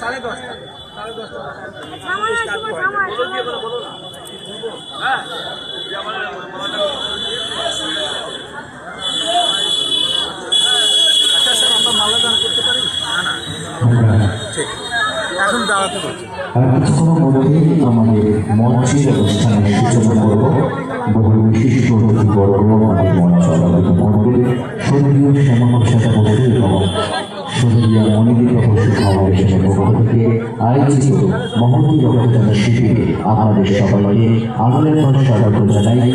সাড়ে দশটা সাড়ে দশটা সময় আসবে সময় দাঁড়াতে বলছি। আর কিছুক্ষণের মধ্যেই আমাদের মঞ্চের অনুষ্ঠানের সূচনা করব। বহু বিশিষ্ট অতিথিবর্গ আমাদের মঞ্চ আলোকিত করবে। স্বর্গীয় শ্যামাপ্রসাদ বসু এবং স্বর্গীয় মনিদিতা বসু ফাউন্ডেশনের পক্ষ থেকে আয়োজিত মহতী রক্তদান শিবিরে আপনাদের আনন্দের স্বাগত জানাই।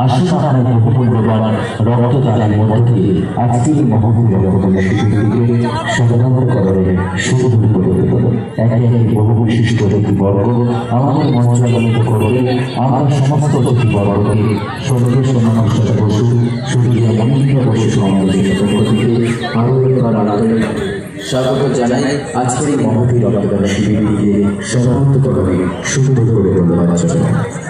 আপনার বহুমূল্যবান রক্তদানের মধ্য দিয়ে আজকের মহবুব রক্তদান শিবিরটিকে সমাধানকরণে সুন্দর করে তুলুন একে একে বহু বিশিষ্ট অতিথিবর্গ আমাদের মঞ্চ আলোকিত করবে। আমরা সমস্ত অতিথিবর্গকে স্বর্গীয় সোনামস্তা বসু স্বর্গীয় মন্দিরা বসু আমাদের থেকে আরও একবার আন্তরিক স্বাগত জানাই আজকের এই মহবী রক্তদান শিবিরটিকে সমাধানকরণে সুন্দর করে ধন্যবাদ জানাই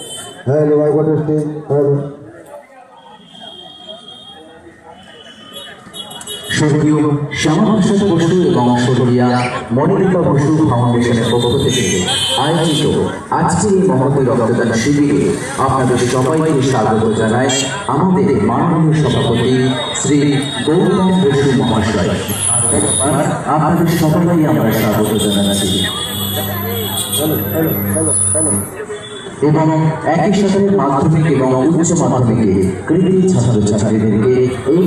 I got testing. Hello. স্বর্গীয় শ্যামাপ্রসাদ বসু এবং স্বর্গীয়া মনিলিকা বসু ফাউন্ডেশনের পক্ষ থেকে আয়োজিত আজকের এই মহতী রক্তদান শিবিরে আপনাদের সবাইকে স্বাগত জানাই আমাদের মাননীয় সভাপতি শ্রী গৌতম বসু মহাশয় আপনাদের সবাইকে আমরা স্বাগত জানাচ্ছি hello, hello. এবং একই সাথে মাধ্যমিক এবং উচ্চ মাধ্যমিকে কৃতি ছাত্রছাত্রীদেরকে এই